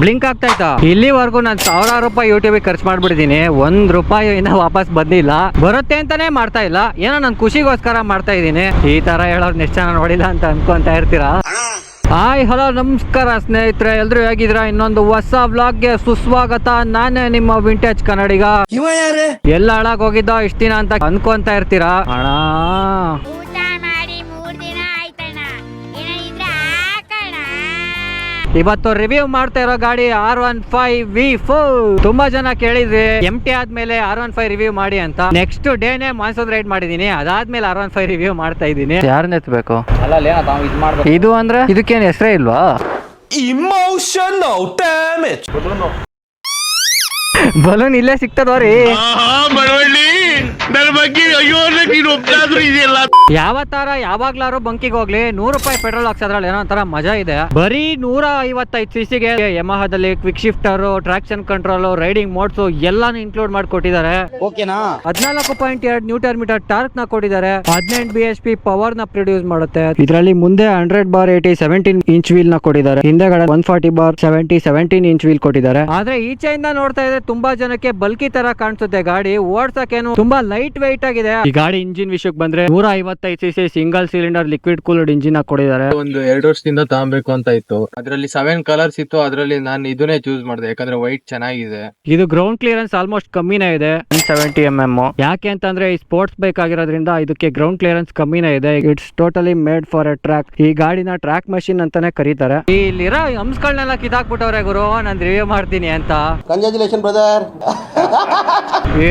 Blink ಆಗ್ತಾ ಇತ್ತು. ಇಲ್ಲಿವರೆಗೂ ನಾನು ಸಾವಿರಾರು ರೂಪಾಯಿ ಯೂಟ್ಯೂಬ್ ಖರ್ಚು ಮಾಡ್ಬಿಟ್ಟಿದ್ದೀನಿ. ಒಂದ್ ರೂಪಾಯಿ ಇನ್ನ ವಾಪಸ್ ಬಂದಿಲ್ಲ. ಬರುತ್ತೆ ಅಂತಾನೆ ಮಾಡ್ತಾ ಇಲ್ಲ. ಏನೋ ನನ್ ಖುಷಿಗೋಸ್ಕರ ಮಾಡ್ತಾ ಇದ್ದೀನಿ. ಈ ತರ ಹೇಳೋರು ಎಷ್ಟು ಜನ ನೋಡಿಲ್ಲ ಅಂತ ಅನ್ಕೊಂತ ಇರ್ತೀರಾ? ಹಾಯ್ ಹಲೋ ನಮಸ್ಕಾರ ಸ್ನೇಹಿತರೆ. ಎಲ್ರು ಹೇಗಿದ್ರಾ ಇನ್ನೊಂದು ಹೊಸ ವ್ಲಾಗ್ಗೆ ಸುಸ್ವಾಗತ. ನಾನೇ ನಿಮ್ಮ ವಿಂಟೇಜ್ ಕನ್ನಡಿಗ. ಎಲ್ಲ ಹಾಳಾಗ ಹೋಗಿದ್ದ ಇಷ್ಟ ದಿನ ಅಂತ ಅನ್ಕೊಂತ ಇರ್ತೀರಾ? ಅಣ್ಣ. ಇವತ್ತು ರಿವ್ಯೂ ಮಾಡ್ತಾ ಇರೋ ಗಾಡಿ R one five V four ತುಂಬಾ ಜನ ಕೇಳಿದ್ರಿ ಎಂ ಟಿ ಆದ್ಮೇಲೆ ಆರ್ ಒನ್ ಫೈವ್ ರಿವ್ಯೂ ಮಾಡಿ ಅಂತ. ನೆಕ್ಸ್ಟ್ ಡೇನೆ ಮಾನ್ಸೂನ್ ರೈಡ್ ಮಾಡಿದೀನಿ. ಅದಾದ್ಮೇಲೆ ಆರ್ ಒನ್ ಫೈವ್ ರಿವ್ಯೂ ಮಾಡ್ತಾ ಇದ್ದೀನಿ. ಯಾರನ್ನ ಎತ್ಬೇಕು ಇದು ಅಂದ್ರೆ? ಇದಕ್ಕೇನು ಹೆಸರೇ ಇಲ್ವಾ? ಇಮೋಷನ್. ಬಲೂನ್ ಇಲ್ಲೇ ಸಿಗ್ತದವ್ರಿ ನನ್ನ ಬಗ್ಗೆ ಅಯ್ಯೋ ನೀನು ಒಬ್ಬನಾದ್ರೂ ಇದೆಯಲ್ಲ? ಯಾವ ತರ ಯಾವಾಗ್ಲಾರು ಬಂಕಿಗೆ ಹೋಗ್ಲಿ ನೂರು ರೂಪಾಯಿ ಪೆಟ್ರೋಲ್ ಹಾಕ್ಸೋದ್ರಲ್ಲಿ ಏನೋ ಒಂಥರ ಮಜಾ ಇದೆ. ಬರೀ ನೂರ ಐವತ್ತೈದು ಸಿ ಸಿಗೆ ಯಮಹದಲ್ಲಿ quick shifter traction control riding modes ಎಲ್ಲಾನು ಇನ್ಕ್ಲೂಡ್ ಮಾಡಿಕೊಟ್ಟಿದ್ದಾರೆ ಓಕೆನಾ? ಹದಿನಾಲ್ಕು ಪಾಯಿಂಟ್ ಎರಡು ನ್ಯೂಟರ್ ಮೀಟರ್ ಟಾರ್ಕ್ನ ಕೊಟ್ಟಿದ್ದಾರೆ. ಹದಿನೆಂಟು ಬಿ ಎಸ್ ಪಿ ಪವರ್ನ ಪ್ರೊಡ್ಯೂಸ್ ಮಾಡುತ್ತೆ. ಇದರಲ್ಲಿ ಮುಂದೆ hundred bar eighty seventeen inch ವೀಲ್ನ ಕೊಟ್ಟಿದ್ದಾರೆ. ಹಿಂದೆಗಡೆ one forty bar seventy seventeen inch wheel ಕೊಟ್ಟಿದ್ದಾರೆ. ಆದ್ರೆ ಈಚೆಯಿಂದ ನೋಡ್ತಾ ಇದ್ರೆ ತುಂಬಾ ಜನಕ್ಕೆ ಬಲ್ಕಿ ತರ ಕಾಣಿಸುತ್ತೆ. ಗಾಡಿ ಓಡ್ಸಕ್ಕೇನು ತುಂಬಾ ಲೈಟ್ ವೈಟ್ ಆಗಿದೆ. ಈ ಗಾಡಿ ಇಂಜಿನ್ ವಿಷಯಕ್ಕೆ ಬಂದ್ರೆ ನೂರ ಐವತ್ತೈದು C C single cylinder liquid cooled engine ಹಾಕೊಂಡಿದ್ದಾರೆ ಒಂದು ಎರಡು ವರ್ಷದಿಂದ ತಗೋಬೇಕು ಅಂತ ಇತ್ತು. ಅದರಲ್ಲಿ ಸೆವೆನ್ ಕಲರ್ಸ್ ಇತ್ತು. ಅದರಲ್ಲಿ ನಾನು ಇದನ್ನೇ ಚೂಸ್ ಮಾಡಿದೆ. ಯಾಕಂದ್ರೆ ವೈಟ್ ಚೆನ್ನಾಗಿದೆ. ಇದು ಗ್ರೌಂಡ್ ಕ್ಲಿಯರೆನ್ಸ್ ಆಲ್ಮೋಸ್ಟ್ ಕಮ್ಮಿನೇ ಇದೆ. ಒನ್ ಸೆವೆಂಟಿ ಎಂ ಎಂ ಯಾಕೆ ಅಂತಂದ್ರೆ ಈ ಸ್ಪೋರ್ಟ್ಸ್ ಬೈಕ್ ಆಗಿರೋದ್ರಿಂದ ಇದಕ್ಕೆ ಗ್ರೌಂಡ್ ಕ್ಲಿಯರೆನ್ಸ್ ಕಮ್ಮಿನೇ ಇದೆ. It's totally made for a track ಈ ಗಾಡಿನ ಟ್ರ್ಯಾಕ್ ಮಷಿನ್ ಅಂತಾನೆ ಕರೀತಾರೆ. ಇಲ್ಲಿರೋ ಹಂಸ್ಗಳನ್ನೆಲ್ಲ ಕಿದಾಕ್ಬಿಟ್ಟವ್ರೆ ಗುರು. ನಾನು ರಿವ್ಯೂ ಮಾಡ್ತೀನಿ ಅಂತ. ಕಂಗ್ರಾಚುಲೇಷನ್ ಬ್ರದರ್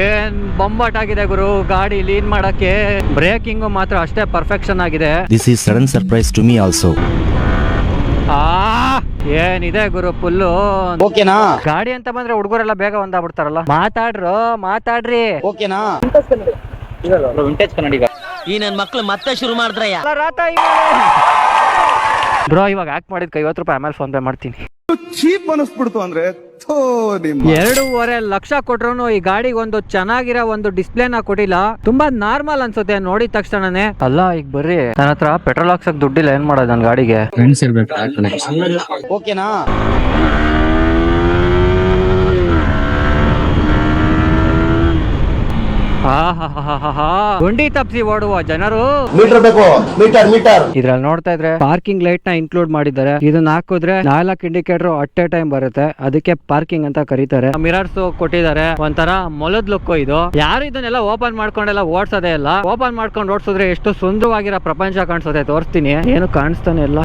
ಏನ್ ಬೊಂಬಾಟ್ ಆಗಿದೆ ಗುರು? ಗಾಡಿ ಲೀನ್ ಮಾಡಕ್ಕೆ ಬ್ರೇಕಿಂಗ್ ಮಾತ್ರ ಅಷ್ಟೇ ಪರ್ಫೆಕ್ಷನ್ ಆಗಿದೆ. This is sudden surprise to me also ಆ ಏನಿದೆ ಗುರು ಫುಲ್ಲು ಓಕೆನಾ? ಗಾಡಿ ಅಂತ ಬಂದ್ರೆ ಹುಡುಗರೆಲ್ಲ ಬೇಗ ಒಂದಾಗ್ಬಿಡ್ತಾರಲ್ಲ? ಮಾತಾಡ್ರು ಮಾತಾಡ್ರಿ. ಓಕೆನಾ? ಈ ನನ್ ಮಕ್ಳು ಮತ್ತೆ ಶುರು ಮಾಡಿದ್ರಯ್ಯ. ಬ್ರೋ ಇವಾಗ ಆಕ್ಟ್ ಮಾಡಿದ್ಕೆ ಐವತ್ತು ರೂಪಾಯಿ ಆಮೇಲೆ ಫೋನ್ ಪೇ ಮಾಡ್ತೀನಿ ಚೀಪ್ ಅನಿಸ್ಬಿಡ್ತು ಅಂದ್ರೆ ಎರಡೂವರೆ ಲಕ್ಷ ಕೊಟ್ರು ಈ ಗಾಡಿಗೆ ಒಂದು ಚೆನ್ನಾಗಿರೋ ಒಂದು ಡಿಸ್ಪ್ಲೇನ ಕೊಟ್ಟಿಲ್ಲ. ತುಂಬಾ ನಾರ್ಮಲ್ ಅನ್ಸುತ್ತೆ ನೋಡಿದ ತಕ್ಷಣನೇ. ಅಲ್ಲ ಈಗ ಬರ್ರಿ. ನನ್ನ ಹತ್ರ ಪೆಟ್ರೋಲ್ ಹಾಕ್ಸಕ್ ದುಡ್ಡಿಲ್ಲ ಏನ್ ಮಾಡೋದು ನನ್ ಗಾಡಿಗೆ? ಫ್ರೆಂಡ್ಸ್ ಇರ್ಬೇಕು ಓಕೆನಾ? ಗುಂಡಿ ತಪ್ಸಿ ಓಡುವ ಜನರು. ಮೀಟರ್ ಬೇಕು ಮೀಟರ್ ಮೀಟರ್. ಇದ್ರಲ್ಲಿ ನೋಡ್ತಾ ಇದ್ರೆ ಪಾರ್ಕಿಂಗ್ ಲೈಟ್ನ ಇನ್ಕ್ಲೂಡ್ ಮಾಡಿದ್ದಾರೆ. ಇದನ್ನ ಹಾಕಿದ್ರೆ ನಾಲ್ಕು ಇಂಡಿಕೇಟರ್ ಅಟ್ ಎ ಟೈಮ್ ಬರುತ್ತೆ. ಅದಕ್ಕೆ ಪಾರ್ಕಿಂಗ್ ಅಂತ ಕರೀತಾರೆ. ಮಿರರ್ಸ್ ಕೊಟ್ಟಿದ್ದಾರೆ. ಒಂಥರ ಮೊಲದ್ ಲುಕ್ ಇದು. ಯಾರು ಇದನ್ನೆಲ್ಲ ಓಪನ್ ಮಾಡ್ಕೊಂಡೆಲ್ಲ ಓಡ್ಸೋದೇ ಇಲ್ಲ. ಓಪನ್ ಮಾಡ್ಕೊಂಡು ಓಡ್ಸಿದ್ರೆ ಎಷ್ಟು ಸುಂದರವಾಗಿರೋ ಪ್ರಪಂಚ ಕಾಣಿಸುತ್ತೆ ತೋರಿಸ್ತೀನಿ. ಏನು ಕಾಣಿಸ್ತಾನೆ ಇಲ್ಲ.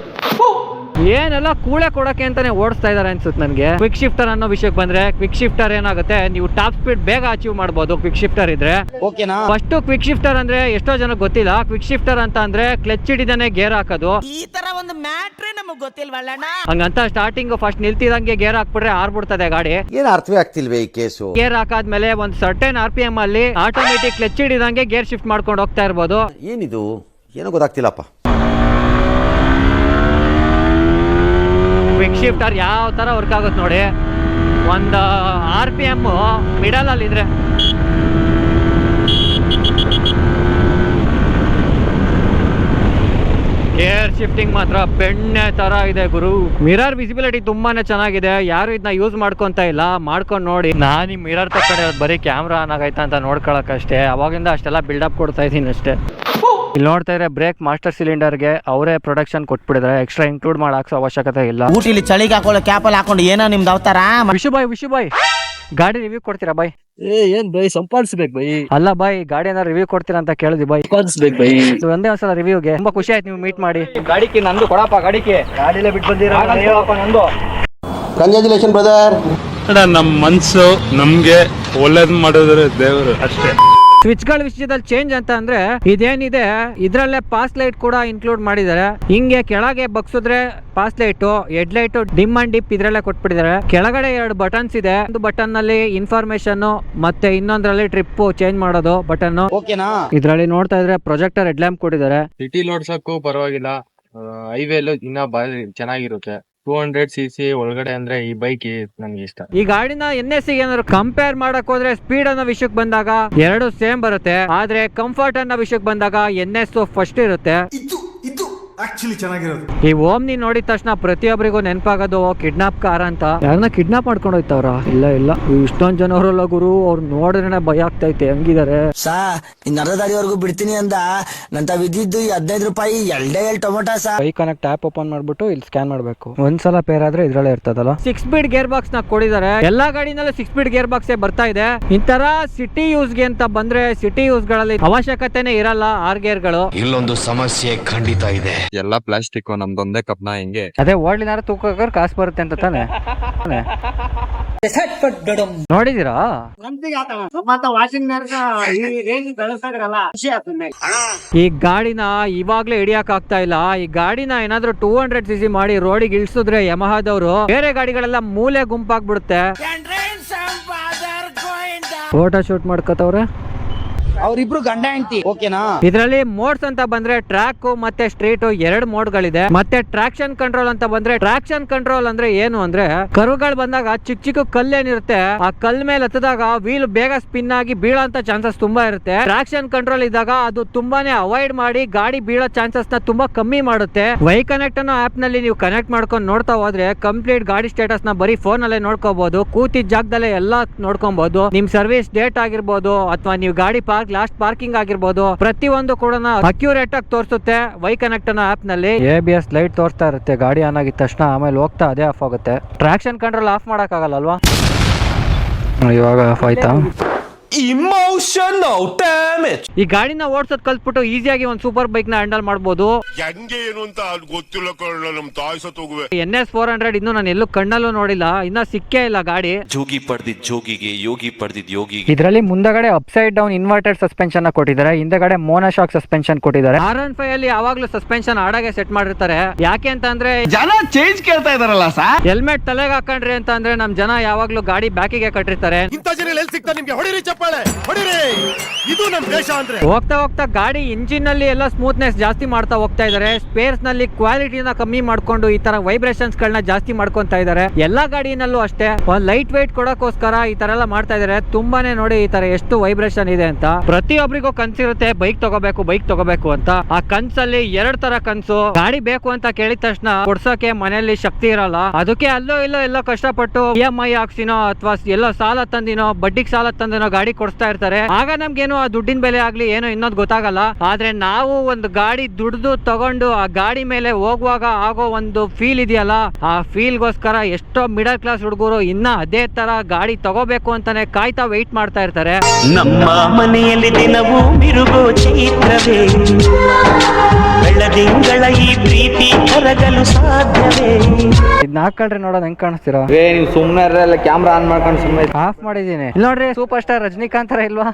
ಏನೆಲ್ಲ ಕೂಳೆ ಕೊಡಕ್ಕೆ ಅಂತಾನೆ ಓಡಿಸ್ತಾ ಇದಾರೆ ಅನ್ಸುತ್ತೆ ನನಗೆ. ಕ್ವಿಕ್ ಶಿಫ್ಟರ್ ಅನ್ನೋ ವಿಷಯಕ್ಕೆ ಬಂದ್ರೆ ಕ್ವಿಕ್ ಶಿಫ್ಟರ್ ಏನಾಗುತ್ತೆ ನೀವು ಟಾಪ್ ಸ್ಪೀಡ್ ಬೇಗ ಅಚೀವ್ ಮಾಡಬಹುದು ಕ್ವಿಕ್ ಶಿಫ್ಟರ್ ಇದ್ರೆ. ಓಕೆನಾ ಫಸ್ಟ್ ಕ್ವಿಕ್ ಶಿಫ್ಟರ್ ಅಂದ್ರೆ ಎಷ್ಟೋ ಜನ ಗೊತ್ತಿಲ್ಲ. ಕ್ವಿಕ್ ಶಿಫ್ಟರ್ ಅಂತ ಅಂದ್ರೆ ಕ್ಲಚ್ ಹಿಡಿದಾನೆ ಗೇರ್ ಹಾಕೋದು. ಈ ತರ ಒಂದು ಮ್ಯಾಟ್ರೇ ನಮಗ್ ಗೊತ್ತಿಲ್ವಲ್ಲಣ್ಣ ಹಂಗಂತ ಸ್ಟಾರ್ಟಿಂಗ್ ಫಸ್ಟ್ ನಿಲ್ತಿದಂಗೆ ಗೇರ್ ಹಾಕ್ಬಿಟ್ರೆ ಆರ್ಬಿಡ್ತದೆ ಗಾಡಿ. ಏನ್ ಅರ್ಥವೇ ಆಗ್ತಿಲ್ವೇ ಈ ಕೇಸು ಗೇರ್ ಹಾಕಾದ್ಮೇಲೆ ಒಂದ್ ಸರ್ಟೆನ್ ಆರ್ ಪಿ ಎಂ ಅಲ್ಲಿ ಆಟೋಮೆಟಿಕ್ ಕ್ಲಚ್ ಹಿಡಿದಂಗೆ ಗೇರ್ ಶಿಫ್ಟ್ ಮಾಡ್ಕೊಂಡು ಹೋಗ್ತಾ ಇರ್ಬೋದು. ಏನಿದು? ಏನೋ ಗೊತ್ತಾಗ್ತಿಲ್ಲಪ್ಪ. ಕ್ವಿಕ್ ಶಿಫ್ಟರ್ ಯಾವ ಥರ ವರ್ಕ್ ಆಗುತ್ತೆ ನೋಡಿ. ಒಂದು ಆರ್ ಪಿ ಎಮ್ಮು ಮಿಡಲ್ ಅಲ್ಲಿ ಇದ್ರೆ. ಗೇರ್ ಶಿಫ್ಟಿಂಗ್ ಮಾತ್ರ ಬೆಣ್ಣೆ ಥರ ಇದೆ ಗುರು. ಮಿರರ್ ವಿಸಿಬಿಲಿಟಿ ತುಂಬಾನೇ ಚೆನ್ನಾಗಿದೆ. ಯಾರು ಇದನ್ನ ಯೂಸ್ ಮಾಡ್ಕೊಂತ ಇಲ್ಲ, ಮಾಡ್ಕೊಂಡು ನೋಡಿ. ನಾನು ಮಿರರ್ ತಕ್ಕಡೆ ಬರೀ ಕ್ಯಾಮ್ರಾ ಆನ್ ಆಗೈತಾ ಅಂತ ನೋಡ್ಕೊಳಕ್ಕಷ್ಟೇ ಅವಾಗಿಂದ ಅಷ್ಟೆಲ್ಲ ಬಿಲ್ಡಪ್ ಕೊಡ್ತಾ ಇದ್ದೀನಿ ಅಷ್ಟೇ. ಇಲ್ಲಿ ನೋಡ್ತಾ ಇದ್ರೆ ಬ್ರೇಕ್ ಮಾಸ್ಟರ್ ಸಿಲಿಂಡರ್ಗೆ ಅವರೇ ಪ್ರೊಡಕ್ಷನ್ ಕೊಟ್ಬಿಡಿದ್ರೆ ಎಕ್ಸ್ಟ್ರಾ ಇನ್ಕ್ಲೂಡ್ ಮಾಡಿ ಅವಶ್ಯಕತೆ ಇಲ್ಲ. ಊಟಿಲಿ ಚಳಿಗೆ ಹಾಕೊಳ್ಳೋ ಕ್ಯಾಪಲ್ಲಿ ಹಾಕೊಂಡು ಏನೋ ನಿಮ್ದು ಅವತಾರ? ವಿಶು ಬಾಯ್ ವಿಶು ಬಾಯ್. ಗಾಡಿ ರಿವ್ಯೂ ಕೊಡ್ತೀರಾ ಬಾಯ್? ಏ ಏನ್ ಬೈ ಸಂಪಾದಿಸ್ಬೇಕು ಬೈ ಅಲ್ಲ ಬಾಯ್ ಗಾಡಿ ಏನಾದ್ರು ರಿವ್ಯೂ ಕೊಡ್ತೀರಾ ಅಂತ ಕೇಳಿದ್ವಿ ಬಾಯ್. ಸಂಪಾದಿಸ್ಬೇಕು ಬೈ ಇದು ಒಂದೇ ಒಂದ್ಸಲ ರಿವ್ಯೂಗೆ ತುಂಬಾ ಖುಷಿ ಆಯ್ತು ನೀವು ಮೀಟ್ ಮಾಡಿ. ಗಾಡಿಗೆ ನಂದು ಕೊಡಪ್ಪ ಗಾಡಿಗೆ. ಗಾಡಿಲೇ ಬಿಟ್ಟು ಬಂದಿರ ನಂದು. ಕಂಗ್ರ್ಯಾಚುಲೇಷನ್ ಬ್ರದರ್ ನಮ್ಮ ಮನ್ಸು ನಮ್ಗೆ ಒಳ್ಳೇದ್ ಮಾಡಿದ್ರೆ ದೇವರು ಅಷ್ಟೇ. ಸ್ವಿಚ್ಗಳ ವಿಷಯದಲ್ಲಿ ಚೇಂಜ್ ಅಂತ ಅಂದ್ರೆ ಇದೇನಿದೆ ಇದ್ರಲ್ಲೇ ಪಾಸ್ ಲೈಟ್ ಕೂಡ ಇನ್ಕ್ಲೂಡ್ ಮಾಡಿದ್ದಾರೆ. ಹಿಂಗೆ ಕೆಳಗೆ ಬಗ್ಸಿದ್ರೆ pass light head light dim and dip ಇದ್ರಲ್ಲೇ ಕೊಟ್ಬಿಟ್ಟಿದ್ದಾರೆ. ಕೆಳಗಡೆ ಎರಡು ಬಟನ್ಸ್ ಇದೆ. ಒಂದು ಬಟನ್ನಲ್ಲಿ ಇನ್ಫಾರ್ಮೇಶನ್ ಮತ್ತೆ ಇನ್ನೊಂದ್ರಲ್ಲಿ ಟ್ರಿಪ್ ಚೇಂಜ್ ಮಾಡೋದು ಬಟನ್ ಓಕೆನಾ ಇದ್ರಲ್ಲಿ ನೋಡ್ತಾ ಇದ್ರೆ ಪ್ರೊಜೆಕ್ಟರ್ ಹೆಡ್ ಲ್ಯಾಂಪ್ ಕೊಟ್ಟಿದ್ದಾರೆ ಸಿಟಿ ಲೋಡ್ಸಕ್ಕೂ ಪರವಾಗಿಲ್ಲ. ಹೈವೇಲು ಇನ್ನ ಬಾರಿ ಚೆನ್ನಾಗಿರುತ್ತೆ. ಟೂ ಹಂಡ್ರೆಡ್ ಸಿ ಸಿ ಒಳಗಡೆ ಅಂದ್ರೆ ಈ ಬೈಕ್ ನಮ್ಗೆ ಇಷ್ಟ. ಈ ಗಾಡಿನ ಎನ್ ಎಸ್ ಏನಾದ್ರು ಕಂಪೇರ್ ಮಾಡಕ್ ಹೋದ್ರೆ ಸ್ಪೀಡ್ ಅನ್ನೋ ವಿಷಯಕ್ಕೆ ಬಂದಾಗ ಎರಡು ಸೇಮ್ ಬರುತ್ತೆ. ಆದ್ರೆ ಕಂಫರ್ಟ್ ಅನ್ನೋ ವಿಷಯಕ್ಕೆ ಬಂದಾಗ ಎನ್ ಎಸ್ ಫಸ್ಟ್ ಇರುತ್ತೆ. ಆಕ್ಚುಲಿ ಚೆನ್ನಾಗಿರೋದು. ಈ ಓಮ್ನಿ ನೋಡಿದ ತಕ್ಷಣ ಪ್ರತಿಯೊಬ್ಬರಿಗೂ ನೆನಪಾಗೋದು ಕಿಡ್ನಾಪ್ ಕಾರ್ ಅಂತ. ಯಾರನ್ನ ಕಿಡ್ನಾಪ್ ಮಾಡ್ಕೊಂಡು ಹೋಯ್ತವ್ರ? ಇಲ್ಲ ಇಲ್ಲ. ಇಷ್ಟೊಂದ್ ಜನ ಅವರಲ್ಲ ಗುರು ಅವ್ರು ನೋಡಿದ್ರೆ ಭಯ ಆಗ್ತೈತೆ. ಹೆಂಗಿದ್ದಾರೆ ಸಾ ಇನ್ ಅರ್ಧ ದಾರಿವರೆಗೂ ಬಿಡ್ತೀನಿ ಅಂದ. ನಂತ ವಿದ್ಯುದ್ದು ಹದಿನೈದು ರೂಪಾಯಿ ಎಲ್ಡೆ ಎಲ್ ಟೊಮೊಟೊ ಸಾ. ಬೈ ಕನೆಕ್ಟ್ ಟ್ಯಾಪ್ ಓಪನ್ ಮಾಡ್ಬಿಟ್ಟು ಇಲ್ಲಿ ಸ್ಕ್ಯಾನ್ ಮಾಡ್ಬೇಕು. ಒಂದ್ಸಲ ಪೇರ್ ಆದ್ರೆ ಇದ್ರಲ್ಲೇ ಇರ್ತದಲ್ಲ? ಸಿಕ್ಸ್ ಸ್ಪೀಡ್ ಗೇರ್ ಬಾಕ್ಸ್ನ ಕೊಡಿದ್ದಾರೆ ಎಲ್ಲಾ ಗಾಡಿನಲ್ಲೂ ಸಿಕ್ಸ್ ಸ್ಪೀಡ್ ಗೇರ್ ಬಾಕ್ಸ್ ಬರ್ತಾ ಇದೆ. ಇಂತರ ಸಿಟಿ ಯೂಸ್ಗೆ ಅಂತ ಬಂದ್ರೆ ಸಿಟಿ ಯೂಸ್ಗಳಲ್ಲಿ ಅವಶ್ಯಕತೆನೇ ಇರಲ್ಲ ಆರ್ ಗೇರ್ಗಳು. ಇಲ್ಲೊಂದು ಸಮಸ್ಯೆ ಖಂಡಿತ ಇದೆ. ಎಲ್ಲ ಪ್ಲಾಸ್ಟಿಕ್ ನಮ್ದೊಂದೇ ಕಪ್ನ ಹಿಂಗೆ. ಅದೇ ಓಡ್ಲಿನಾರ ತೂಕ ಕಾಸು ಬರುತ್ತೆ ಅಂತ ತಾನೆ? ನೋಡಿದೀರಾ? ವಾಷಿಂಗ್ ಈ ರೇಂಜ್ ಬೆಳೆಸಿದ್ರಲ್ಲ ಖುಷಿ ಆಗ್ತದೆ ಈ ಗಾಡಿನ ಇವಾಗ್ಲೇ ಹಿಡಿಯಕ್ ಆಗ್ತಾ ಇಲ್ಲ. ಈ ಗಾಡಿನ ಏನಾದ್ರೂ ಟೂ ಹಂಡ್ರೆಡ್ ಸಿ ಸಿ ಮಾಡಿ ರೋಡಿಗೆ ಇಳಿಸಿದ್ರೆ ಯಮಹದವರು ಬೇರೆ ಗಾಡಿಗಳೆಲ್ಲ ಮೂಲೆ ಗುಂಪಾಗ್ಬಿಡುತ್ತೆ. ಫೋಟೋ ಶೂಟ್ ಮಾಡ್ಕೋತವ್ರೆ ಅವ್ರಿಬ್ರು ಗಂಡ ಹೆಂಡತಿ, ಓಕೆನಾ? ಇದರಲ್ಲಿ ಮೋಡ್ಸ್ ಅಂತ ಬಂದ್ರೆ ಟ್ರ್ಯಾಕ್ ಮತ್ತೆ ಸ್ಟ್ರೀಟ್ ಎರಡು ಮೋಡ್ಗಳಿದೆ ಮತ್ತೆ ಟ್ರಾಕ್ಷನ್ ಕಂಟ್ರೋಲ್ ಅಂತ ಬಂದ್ರೆ ಟ್ರಾಕ್ಷನ್ ಕಂಟ್ರೋಲ್ ಅಂದ್ರೆ ಏನು ಅಂದ್ರೆ ಕರುಗಳು ಬಂದಾಗ ಚಿಕ್ಕ ಚಿಕ್ಕ ಕಲ್ಲೇನಿರುತ್ತೆ. ಆ ಕಲ್ ಮೇಲೆ ಹತ್ತದಾಗ ವೀಲ್ ಬೇಗ ಸ್ಪಿನ್ ಆಗಿ ಬೀಳೋಂತ ಚಾನ್ಸಸ್ ತುಂಬಾ ಇರುತ್ತೆ. ಟ್ರಾಕ್ಷನ್ ಕಂಟ್ರೋಲ್ ಇದ್ದಾಗ ಅದು ತುಂಬಾನೇ ಅವಾಯ್ಡ್ ಮಾಡಿ ಗಾಡಿ ಬೀಳೋ ಚಾನ್ಸಸ್ನ ತುಂಬಾ ಕಮ್ಮಿ ಮಾಡುತ್ತೆ. ವೈ ಕನೆಕ್ಟ್ ಅನ್ನೋ ಆಪ್ನಲ್ಲಿ ನೀವು ಕನೆಕ್ಟ್ ಮಾಡ್ಕೊಂಡು ನೋಡ್ತಾ ಹೋದ್ರೆ ಕಂಪ್ಲೀಟ್ ಗಾಡಿ ಸ್ಟೇಟಸ್ನ ಬರೀ ಫೋನ್ ಅಲ್ಲೇ ನೋಡ್ಕೋಬಹುದು ಕೂತಿದ್ದ ಜಾಗದಲ್ಲೇ ಎಲ್ಲಾ ನೋಡ್ಕೊಬಹುದು ನಿಮ್ ಸರ್ವಿಸ್ ಡೇಟ್ ಆಗಿರ್ಬೋದು, ಅಥವಾ ನೀವು ಗಾಡಿ ಪಾರ್ಕ್ ಲಾಸ್ಟ್ ಪಾರ್ಕಿಂಗ್ ಆಗಿರ್ಬೋದು. ಪ್ರತಿಯೊಂದು ಕೂಡ ಅಕ್ಯೂರೇಟ್ ಆಗಿ ತೋರಿಸುತ್ತೆ ವೈ ಕನೆಕ್ಟ್ ಅನ್ನೋ ಆಪ್ನಲ್ಲಿ. ಎ ಬಿ ಎಸ್ ಲೈಟ್ ತೋರಿಸ್ತಾ ಇರುತ್ತೆ. ಗಾಡಿ ಆನ್ ಆಗಿದ ತಕ್ಷಣ ಆಮೇಲೆ ಹೋಗ್ತಾ ಅದೇ ಆಫ್ ಆಗುತ್ತೆ. ಟ್ರಾಕ್ಷನ್ ಕಂಟ್ರೋಲ್ ಆಫ್ ಮಾಡಕ್ ಆಗಲ್ಲ ಅಲ್ವಾ? ಇವಾಗ ಆಫ್ ಆಯ್ತಾ? ಇಮೋಷನಲ್ ಡ್ಯಾಮೇಜ್ ಈ ಗಾಡಿನ ಓಡ್ಸೋದ್ ಕಲ್ತ್ಬಿಟ್ಟು ಈಸಿಯಾಗಿ ಒಂದು ಸೂಪರ್ ಬೈಕ್ನ ಹ್ಯಾಂಡಲ್ ಮಾಡಬಹುದು ಹೆಂಗೆ ಏನು ಅಂತ ಗೊತ್ತಿಲ್ಲ ನಮ್ ತಾಯಿ ಸತ್ತೋಗುವೆ ಎನ್ ಎಸ್ ಫೋರ್ ಹಂಡ್ರೆಡ್ ಇನ್ನು ನಾನು ಎಲ್ಲೂ ಕಣ್ಣಲ್ಲೂ ನೋಡಿಲ್ಲ ಇನ್ನ ಸಿಕ್ಕೇ ಇಲ್ಲ ಗಾಡಿ. ಜೋಗಿ ಪಡೆದಿದ್ ಜೋಗಿಗೆ ಯೋಗಿ ಪಡೆದಿದ್ ಯೋಗಿಗೆ. ಇದರಲ್ಲಿ ಮುಂದಗಡೆ ಅಪ್ಸೈಡ್ ಡೌನ್ ಇನ್ವರ್ಟೆಡ್ ಸಸ್ಪೆನ್ಷನ್ ಕೊಟ್ಟಿದ್ದಾರೆ ಹಿಂದೆಗಡೆ ಮೋನೋಶಾಕ್ ಸಸ್ಪೆನ್ಷನ್ ಕೊಟ್ಟಿದ್ದಾರೆ. ಆರ್ ಒನ್ ಫೈವ್ ಅಲ್ಲಿ ಯಾವಾಗ್ಲೂ ಸಸ್ಪೆನ್ಷನ್ ಆಡಾಗೆ ಸೆಟ್ ಮಾಡಿರ್ತಾರೆ. ಯಾಕೆ ಅಂತ ಅಂದ್ರೆ ಜನ ಚೇಂಜ್ ಕೇಳ್ತಾ ಇದಾರಲ್ಲ ಸರ್ ಹೆಲ್ಮೆಟ್ ತಲೆಗೆ ಹಾಕೊಂಡ್ರಿ ಅಂತ ಅಂದ್ರೆ ನಮ್ ಜನ ಯಾವಾಗ್ಲೂ ಗಾಡಿ ಬ್ಯಾಕಿಗೆ ಕಟ್ಟಿರ್ತಾರೆ. ಇಂತ ಜನ ಎಲ್ಲಿ ಸಿಗ್ತಾರೆ ನಿಮ್ಗೆ? ಹೊಡಿರಿ ಚಪ್ಪಾಳೆ ಹೊಡಿರಿ. ಇದು ನಮ್ ದೇಶ ಅಂದ್ರೆ. ಹೋಗ್ತಾ ಹೋಗ್ತಾ ಗಾಡಿ ಇಂಜಿನ್ನಲ್ಲಿ ಎಲ್ಲ ಸ್ಮೂತ್ನೆಸ್ ಜಾಸ್ತಿ ಮಾಡ್ತಾ ಹೋಗ್ತಾ ಇದಾರೆ. ಸ್ಪೇರ್ಸ್ನಲ್ಲಿ ಕ್ವಾಲಿಟಿನ ಕಮ್ಮಿ ಮಾಡ್ಕೊಂಡು ಈ ತರ ವೈಬ್ರೇಷನ್ಸ್ ಗಳನ್ನ ಜಾಸ್ತಿ ಮಾಡ್ಕೊಂತ ಇದಾರೆ. ಎಲ್ಲಾ ಗಾಡಿನಲ್ಲೂ ಅಷ್ಟೇ, ಒಂದ್ ಲೈಟ್ ವೈಟ್ ಕೊಡೋಕೋಸ್ಕರ ಈ ತರ ಎಲ್ಲ ಮಾಡ್ತಾ ಇದಾರೆ. ತುಂಬಾನೇ ನೋಡಿ ಈ ತರ ಎಷ್ಟು ವೈಬ್ರೇಷನ್ ಇದೆ ಅಂತ. ಪ್ರತಿಯೊಬ್ಬರಿಗೂ ಕನ್ಸಿರುತ್ತೆ ಬೈಕ್ ತಗೋಬೇಕು ಬೈಕ್ ತಗೋಬೇಕು ಅಂತ. ಆ ಕನ್ಸಲ್ಲಿ ಎರಡ್ ತರ ಕನ್ಸು. ಗಾಡಿ ಬೇಕು ಅಂತ ಕೇಳಿದ ತಕ್ಷಣ ಕೊಡ್ಸೋಕೆ ಮನೆಯಲ್ಲಿ ಶಕ್ತಿ ಇರಲ್ಲ. ಅದಕ್ಕೆ ಅಲ್ಲೋ ಇಲ್ಲೋ ಎಲ್ಲೋ ಕಷ್ಟಪಟ್ಟು ಇ ಎಂ ಐ ಹಾಕ್ಸಿನೋ ಅಥವಾ ಎಲ್ಲೋ ಸಾಲ ತಂದಿನೋ, ಬಡ್ಡಿಗೆ ಸಾಲ ತಂದಿನೋ ಗಾಡಿ ಕೊಡಿಸ್ತಾ ಇರ್ತಾರೆ. ಆಗ ನಮ್ಗೇನು ಆ ದುಡ್ಡಿನ ಬೆಲೆ ಆಗ್ಲಿ ಏನೋ ಇನ್ನೊಂದು ಗೊತ್ತಾಗಲ್ಲ. ಆದ್ರೆ ನಾವು ಒಂದು ಗಾಡಿ ದುಡ್ದು ತಗೊಂಡು ಆ ಗಾಡಿ ಮೇಲೆ ಹೋಗುವಾಗ ಆಗೋ ಒಂದು ಫೀಲ್ ಇದೆಯಲ್ಲ? ಆ ಫೀಲ್ ಗೋಸ್ಕರ ಎಷ್ಟೋ ಮಿಡಲ್ ಕ್ಲಾಸ್ ಹುಡುಗರು ಇನ್ನ ಅದೇ ತರ ಗಾಡಿ ತಗೋಬೇಕು ಅಂತಾನೆ ಕಾಯ್ತಾ ವೆಯ್ಟ್ ಮಾಡ್ತಾ ಇರ್ತಾರೆ. ನಮ್ಮ ಮನೆಯಲ್ಲಿ ದಿನವೂ ಚೈತ್ರವೇ? ಬೆಳ್ಳದಿಂಗಳ ಈ ಪ್ರೀತಿ ಕರಗಲು ಸಾಧ್ಯವೇ? ಇದ್ನ ಹಾಕೊಂಡ್ರೆ ನೋಡೋದ್ ಹೆಂಗ್ ಕಾಣಿಸ್ತೀರಾ? ನೀವು ಸುಮ್ಮನೆ ಕ್ಯಾಮ್ರಾ ಆನ್ ಮಾಡ್ಕೊಂಡು ಸುಮ್ಮನೆ ಆಫ್ ಮಾಡಿದೀನಿ ಇಲ್ಲಿ ನೋಡ್ರಿ ಸೂಪರ್ ಸ್ಟಾರ್ ರಜನಿಕಾಂತ್ ತರ ಇಲ್ವಾ?